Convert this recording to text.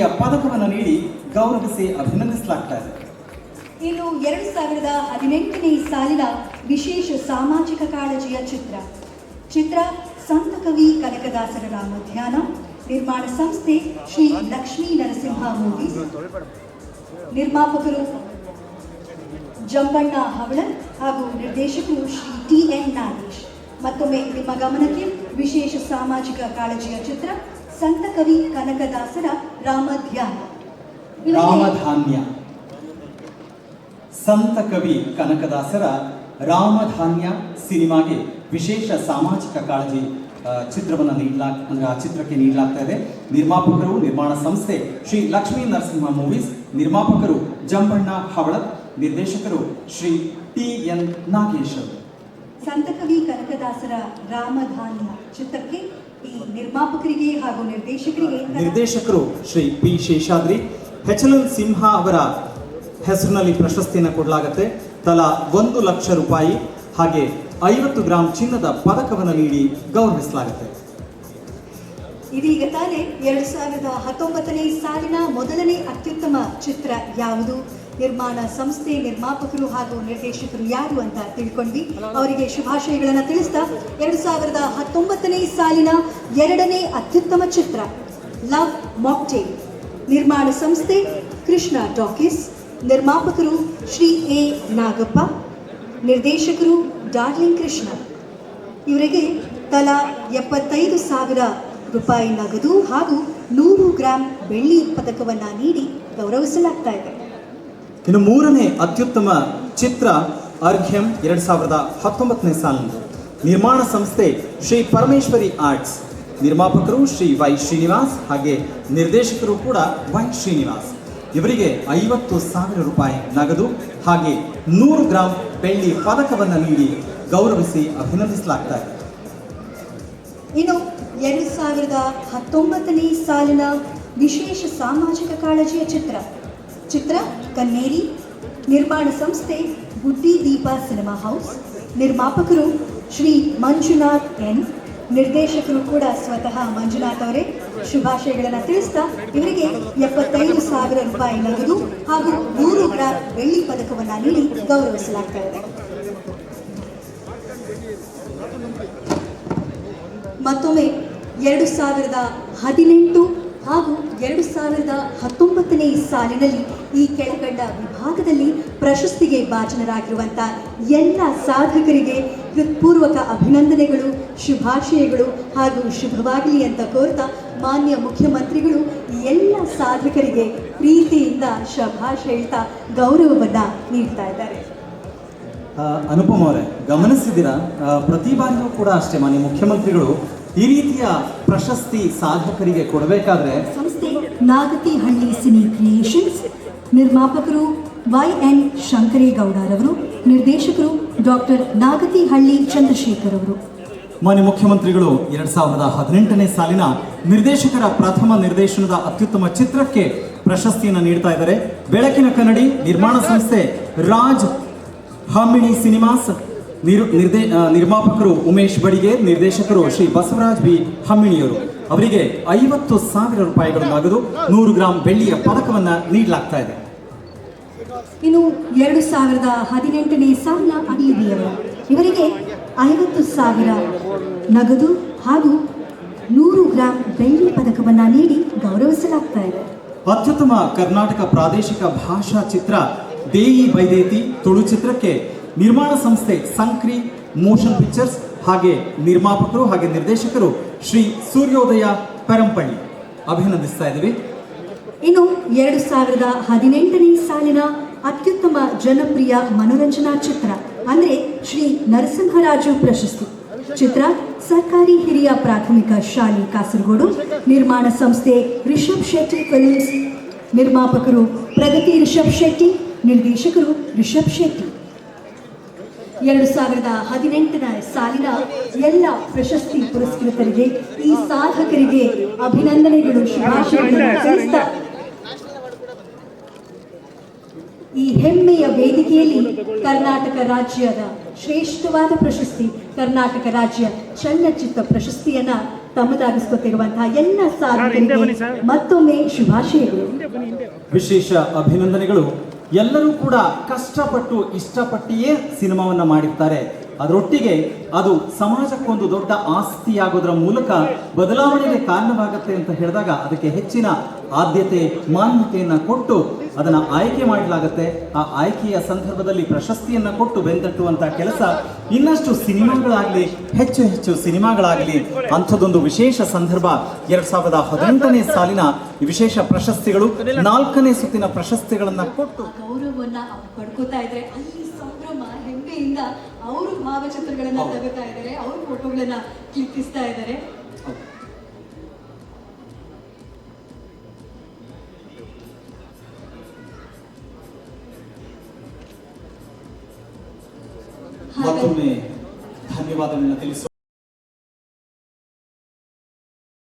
ಬೆಳ್ಳಿಯ ಪದಕವನ್ನು ನೀಡಿ ಗೌರವಿಸಿ ಅಭಿನಂದಿಸಲಾಗ್ತಾ ಇದೆ. ಇನ್ನು ಎರಡು ಸಾವಿರದ ಹದಿನೆಂಟನೇ ಸಾಲಿನ ವಿಶೇಷ ಸಾಮಾಜಿಕ ಕಾಳಜಿಯ ಚಿತ್ರ. ಚಿತ್ರ ಸಂತ ಕವಿ ಕನಕದಾಸರ ರಾಮಧ್ಯಾನ ನಿರ್ಮಾಣ ಸಂಸ್ಥೆ ಶ್ರೀ ಲಕ್ಷ್ಮೀ ನರಸಿಂಹ ಮೋದಿ ನಿರ್ಮಾಪಕರು ಜಂಬಣ್ಣ ಹವಳನ್ ಹಾಗೂ ನಿರ್ದೇಶಕರು ಶ್ರೀ ಟಿ ಎನ್ ನಾಗೇಶ್. ಮತ್ತೊಮ್ಮೆ ನಿಮ್ಮ ಗಮನಕ್ಕೆ ವಿಶೇಷ ಸಾಮಾಜಿಕ ಕಾಳಜಿಯ ಚಿತ್ರ ಸಂತ ಕವಿ ಕನಕದಾಸರ ರಾಮಧ್ಯಾನ. ರಾಮಧಾನ್ಯ. ಸಂತ ಕವಿ ಕನಕದಾಸರ ರಾಮಧಾನ್ಯ ಸಿನಿಮಾಗೆ ವಿಶೇಷ ಸಾಮಾಜಿಕ ಕಾಳಜಿ ಚಿತ್ರವನ್ನು ನೀಡಲಾ ಅಂದರೆ ಆ ಚಿತ್ರಕ್ಕೆ ನೀಡಲಾಗ್ತಾ ಇದೆ. ನಿರ್ಮಾಪಕರು ನಿರ್ಮಾಣ ಸಂಸ್ಥೆ ಶ್ರೀ ಲಕ್ಷ್ಮೀ ನರಸಿಂಹ ಮೂವೀಸ್ ನಿರ್ಮಾಪಕರು ಜಂಬಣ್ಣ ಹವಳತ್ ನಿರ್ದೇಶಕರು ಶ್ರೀ ಟಿ ಎನ್ ನಾಗೇಶ್ ಸಂತಕವಿ ಕನಕದಾಸರ ರಾಮಧಾನ್ಯ ಚಿತ್ರಕ್ಕೆ ನಿರ್ಮಾಪಕರಿಗೆ ಹಾಗೂ ನಿರ್ದೇಶಕರಿಗೆ ನಿರ್ದೇಶಕರು ಶ್ರೀ ಪಿ ಶೇಷಾದ್ರಿ ಎಲ್ ಸಿಂಹ ಅವರ ಹೆಸರಿನಲ್ಲಿ ಪ್ರಶಸ್ತಿಯನ್ನು ಕೊಡಲಾಗುತ್ತೆ. ತಲಾ ಒಂದು ಲಕ್ಷ ರೂಪಾಯಿ ಹಾಗೆ ಐವತ್ತು ಗ್ರಾಂ ಚಿನ್ನದ ಪದಕವನ್ನು ನೀಡಿ ಗೌರವಿಸಲಾಗುತ್ತೆ. ಇದೀಗ ತಾನೇ ಎರಡು ಸಾವಿರದ ಹತ್ತೊಂಬತ್ತನೇ ಸಾಲಿನ ಮೊದಲನೇ ಅತ್ಯುತ್ತಮ ಚಿತ್ರ ಯಾವುದು? ನಿರ್ಮಾಣ ಸಂಸ್ಥೆ ನಿರ್ಮಾಪಕರು ಹಾಗೂ ನಿರ್ದೇಶಕರು ಯಾರು ಅಂತ ತಿಳ್ಕೊಂಡ್ವಿ. ಅವರಿಗೆ ಶುಭಾಶಯಗಳನ್ನು ತಿಳಿಸ್ತಾ ಎರಡು ಸಾವಿರದ ಹತ್ತೊಂಬತ್ತನೇ ಸಾಲಿನ ಎರಡನೇ ಅತ್ಯುತ್ತಮ ಚಿತ್ರ ಲವ್ ಮಾಕ್ಟೇ ನಿರ್ಮಾಣ ಸಂಸ್ಥೆ ಕೃಷ್ಣ ಟಾಕೀಸ್ ನಿರ್ಮಾಪಕರು ಶ್ರೀ ಎ ನಾಗಪ್ಪ. ನಿರ್ದೇಶಕರು ಡಾರ್ಲಿಂಗ್ ಕೃಷ್ಣ. ಇವರಿಗೆ ತಲಾ ಎಪ್ಪತ್ತೈದು ಸಾವಿರ ರೂಪಾಯಿ ನಗದು ಹಾಗೂ ನೂರು ಗ್ರಾಂ ಬೆಳ್ಳಿ ಪದಕವನ್ನು ನೀಡಿ ಗೌರವಿಸಲಾಗ್ತಾ ಇದೆ. ಇನ್ನು ಮೂರನೇ ಅತ್ಯುತ್ತಮ ಚಿತ್ರ ಅರ್ಘ್ಯಂ ಎರಡು ಸಾವಿರದ ಹತ್ತೊಂಬತ್ತನೇ ಸಾಲಿನದು. ನಿರ್ಮಾಣ ಸಂಸ್ಥೆ ಶ್ರೀ ಪರಮೇಶ್ವರಿ ಆರ್ಟ್ಸ್. ನಿರ್ಮಾಪಕರು ಶ್ರೀ ವೈ ಶ್ರೀನಿವಾಸ್ ಹಾಗೆ ನಿರ್ದೇಶಕರು ಕೂಡ ವೈ ಶ್ರೀನಿವಾಸ್. ಇವರಿಗೆ ಐವತ್ತು ಸಾವಿರ ರೂಪಾಯಿ ನಗದು ಹಾಗೆ ನೂರು ಗ್ರಾಂ ಬೆಳ್ಳಿ ಪದಕವನ್ನು ನೀಡಿ ಗೌರವಿಸಿ ಅಭಿನಂದಿಸಲಾಗ್ತಾ ಇದೆ. ಇನ್ನು ಎರಡು ಸಾವಿರದ ಹತ್ತೊಂಬತ್ತನೇ ಸಾಲಿನ ವಿಶೇಷ ಸಾಮಾಜಿಕ ಕಾಳಜಿಯ ಚಿತ್ರ ಚಿತ್ರ ಕನ್ನೇರಿ ನಿರ್ಮಾಣ ಸಂಸ್ಥೆ ಬುದ್ಧಿ ದೀಪ ಸಿನಿಮಾ ಹೌಸ್. ನಿರ್ಮಾಪಕರು ಶ್ರೀ ಮಂಜುನಾಥ್ ಎನ್. ನಿರ್ದೇಶಕರು ಕೂಡ ಸ್ವತಃ ಮಂಜುನಾಥ್ ಅವರೇ. ಶುಭಾಶಯಗಳನ್ನು ತಿಳಿಸ್ತಾ ಇವರಿಗೆ ಎಪ್ಪತ್ತೈದು ಸಾವಿರ ರೂಪಾಯಿ ನಗದು ಹಾಗೂ ನೂರು ಗ್ರಾಂ ಬೆಳ್ಳಿ ಪದಕವನ್ನು ನೀಡಿ ಗೌರವಿಸಲಾಗ್ತಾ ಇದೆ. ಮತ್ತೊಮ್ಮೆ ಎರಡು ಸಾವಿರದ ಹದಿನೆಂಟು ಹಾಗೂ ಎರಡು ಸಾವಿರದ ಹತ್ತೊಂಬತ್ತನೇ ಸಾಲಿನಲ್ಲಿ ಈ ಕೆಳಕಂಡ ವಿಭಾಗದಲ್ಲಿ ಪ್ರಶಸ್ತಿಗೆ ಭಾಜನರಾಗಿರುವಂಥ ಎಲ್ಲ ಸಾಧಕರಿಗೆ ಹೃತ್ಪೂರ್ವಕ ಅಭಿನಂದನೆಗಳು ಶುಭಾಶಯಗಳು ಹಾಗೂ ಶುಭವಾಗಲಿ ಅಂತ ಕೋರ್ತಾ ಮಾನ್ಯ ಮುಖ್ಯಮಂತ್ರಿಗಳು ಎಲ್ಲ ಸಾಧಕರಿಗೆ ಪ್ರೀತಿಯಿಂದ ಶಭಾಷ್ ಹೇಳ್ತಾ ಗೌರವವನ್ನು ನೀಡ್ತಾ ಇದ್ದಾರೆ. ಅನುಪಮ ಅವರೇ ಗಮನಿಸಿದ್ದೀರಾ? ಆ, ಪ್ರತಿ ಬಾರಿಯೂ ಕೂಡ ಅಷ್ಟೇ ಮಾನ್ಯ ಮುಖ್ಯಮಂತ್ರಿಗಳು ಈ ರೀತಿಯ ಪ್ರಶಸ್ತಿ ಸಾಧಕರಿಗೆ ಕೊಡಬೇಕಾದ್ರೆ ಸಂಸ್ಥೆ ನಾಗತಿಹಳ್ಳಿ ಸಿನಿ ಕ್ರಿಯೇಷನ್ಸ್ ನಿರ್ಮಾಪಕರು ವೈ ಎನ್ ಶಂಕರೇಗೌಡರವರು ನಿರ್ದೇಶಕರು ಡಾಕ್ಟರ್ ನಾಗತಿಹಳ್ಳಿ ಚಂದ್ರಶೇಖರ್ ಅವರು ಮಾನ್ಯ ಮುಖ್ಯಮಂತ್ರಿಗಳು ಎರಡ್ ಸಾವಿರದ ಹದಿನೆಂಟನೇ ಸಾಲಿನ ನಿರ್ದೇಶಕರ ಪ್ರಥಮ ನಿರ್ದೇಶನದ ಅತ್ಯುತ್ತಮ ಚಿತ್ರಕ್ಕೆ ಪ್ರಶಸ್ತಿಯನ್ನು ನೀಡ್ತಾ ಇದ್ದಾರೆ. ಬೆಳಕಿನ ಕನ್ನಡಿ ನಿರ್ಮಾಣ ಸಂಸ್ಥೆ ರಾಜ್ ಹಮ್ಮಿಣಿ ಸಿನಿಮಾಸ್ ನಿರ್ ನಿರ್ದೇ ನಿರ್ಮಾಪಕರು ಉಮೇಶ್ ಬಡಿಗೆ ನಿರ್ದೇಶಕರು ಶ್ರೀ ಬಸವರಾಜ್ ಬಿ. ಹಮ್ಮಿಣಿಯವರು ಅವರಿಗೆ ಐವತ್ತು ಸಾವಿರ ರೂಪಾಯಿಗಳು ನಗದು ನೂರು ಗ್ರಾಂ ಬೆಳ್ಳಿಯ ಪದಕವನ್ನ ನೀಡಲಾಗ್ತಾ ಇದೆ. ಇನ್ನು ಎರಡು ಸಾವಿರದ ಹದಿನೆಂಟನೇ ಸಾಲಿನ ಅಡಿಲಿಯವರು ಇವರಿಗೆ ಐವತ್ತು ಸಾವಿರ ನಗದು ಹಾಗೂ ನೂರು ಗ್ರಾಂ ಬೆಳ್ಳಿ ಪದಕವನ್ನು ನೀಡಿ ಗೌರವಿಸಲಾಗ್ತಾ ಇದೆ. ಅತ್ಯುತ್ತಮ ಕರ್ನಾಟಕ ಪ್ರಾದೇಶಿಕ ಭಾಷಾ ಚಿತ್ರ ದೇಯಿ ಬೈದೇತಿ ತುಳು ಚಿತ್ರಕ್ಕೆ ನಿರ್ಮಾಣ ಸಂಸ್ಥೆ ಸಂಕ್ರಿ ಮೋಷನ್ ಪಿಕ್ಚರ್ಸ್ ಹಾಗೆ ನಿರ್ಮಾಪಕರು ಹಾಗೆ ನಿರ್ದೇಶಕರು ಶ್ರೀ ಸೂರ್ಯೋದಯ ಪರಂಪಳ್ಳಿ. ಅಭಿನಂದಿಸ್ತಾ ಇದ್ದೀವಿ. ಇನ್ನು ಎರಡು ಸಾವಿರದ ಹದಿನೆಂಟನೇ ಸಾಲಿನ ಅತ್ಯುತ್ತಮ ಜನಪ್ರಿಯ ಮನೋರಂಜನಾ ಚಿತ್ರ, ಅಂದ್ರೆ ಶ್ರೀ ನರಸಿಂಹರಾಜು ಪ್ರಶಸ್ತಿ. ಚಿತ್ರ ಸರ್ಕಾರಿ ಹಿರಿಯ ಪ್ರಾಥಮಿಕ ಶಾಲೆ ಕಾಸರಗೋಡು, ನಿರ್ಮಾಣ ಸಂಸ್ಥೆ ರಿಷಬ್ ಶೆಟ್ಟಿ ಫಿಲ್ಮ್ಸ್. ನಿರ್ಮಾಪಕರು ಪ್ರಗತಿ ರಿಷಬ್ ಶೆಟ್ಟಿ, ನಿರ್ದೇಶಕರು ರಿಷಬ್ ಶೆಟ್ಟಿ. ಎರಡು ಸಾವಿರದ ಹದಿನೆಂಟನ ಸಾಲಿನ ಎಲ್ಲ ಪ್ರಶಸ್ತಿ ಪುರಸ್ಕೃತರಿಗೆ ಈ ಸಾಧಕರಿಗೆ ಅಭಿನಂದನೆಗಳು, ಶುಭಾಶಯಗಳನ್ನು ತಿಳಿಸ್ತಾ ಈ ಹೆಮ್ಮೆಯ ವೇದಿಕೆಯಲ್ಲಿ ಕರ್ನಾಟಕ ರಾಜ್ಯದ ಶ್ರೇಷ್ಠವಾದ ಪ್ರಶಸ್ತಿ, ಕರ್ನಾಟಕ ರಾಜ್ಯ ಚಲನಚಿತ್ರ ಪ್ರಶಸ್ತಿಯನ್ನ ತಮ್ಮದಾಗಿಸ್ಕೊತಿರುವಂತಹ ಎಲ್ಲ ಸಾಧಕರಿಗೆ ಮತ್ತೊಮ್ಮೆ ಶುಭಾಶಯಗಳು. ವಿಶೇಷ ಅಭಿನಂದನೆಗಳು. ಎಲ್ಲರೂ ಕೂಡ ಕಷ್ಟಪಟ್ಟು ಇಷ್ಟಪಟ್ಟಿಯೇ ಸಿನಿಮಾವನ್ನ ಮಾಡಿರ್ತಾರೆ. ಅದರೊಟ್ಟಿಗೆ ಅದು ಸಮಾಜಕ್ಕೊಂದು ದೊಡ್ಡ ಆಸ್ತಿಯಾಗೋದ್ರ ಮೂಲಕ ಬದಲಾವಣೆಗೆ ಕಾರಣವಾಗುತ್ತೆ ಅಂತ ಹೇಳಿದಾಗ ಅದಕ್ಕೆ ಹೆಚ್ಚಿನ ಆದ್ಯತೆ ಮಾನ್ಯತೆಯನ್ನು ಕೊಟ್ಟು ಅದನ್ನ ಆಯ್ಕೆ ಮಾಡಲಾಗುತ್ತೆ. ಆ ಆಯ್ಕೆಯ ಸಂದರ್ಭದಲ್ಲಿ ಪ್ರಶಸ್ತಿಯನ್ನ ಕೊಟ್ಟು ಬೆಂದಟ್ಟುವಂಥ ಕೆಲಸ ಇನ್ನಷ್ಟು ಸಿನಿಮಾಗಳಾಗ್ಲಿ ಹೆಚ್ಚು ಹೆಚ್ಚು ಸಿನಿಮಾಗಳಾಗ್ಲಿ ಅಂಥದ್ದೊಂದು ವಿಶೇಷ ಸಂದರ್ಭ ಎರಡ್ ಸಾವಿರದ ಹದಿನೆಂಟನೇ ಸಾಲಿನ ವಿಶೇಷ ಪ್ರಶಸ್ತಿಗಳು ನಾಲ್ಕನೇ ಸುತ್ತಿನ ಪ್ರಶಸ್ತಿಗಳನ್ನ ಕೊಟ್ಟು. ಗೌರವವನ್ನ ಅವ್ರು ಪಡ್ಕೋತಾ ಇದ್ರೆ ಅಲ್ಲಿ ಸಂಭ್ರಮ ಹೆಮ್ಮೆಯಿಂದ ಅವರು ಭಾವಚಿತ್ರಗಳನ್ನ ತಗೋತಾ ಇದ್ದಾರೆ ಅವ್ರ ಫೋಟೋಗಳನ್ನ ಕ್ಲಿಕ್ಕಿಸ್ತಾ ಇದ್ದಾರೆ. మొత్తం దాన్ని బాధ తెలుసు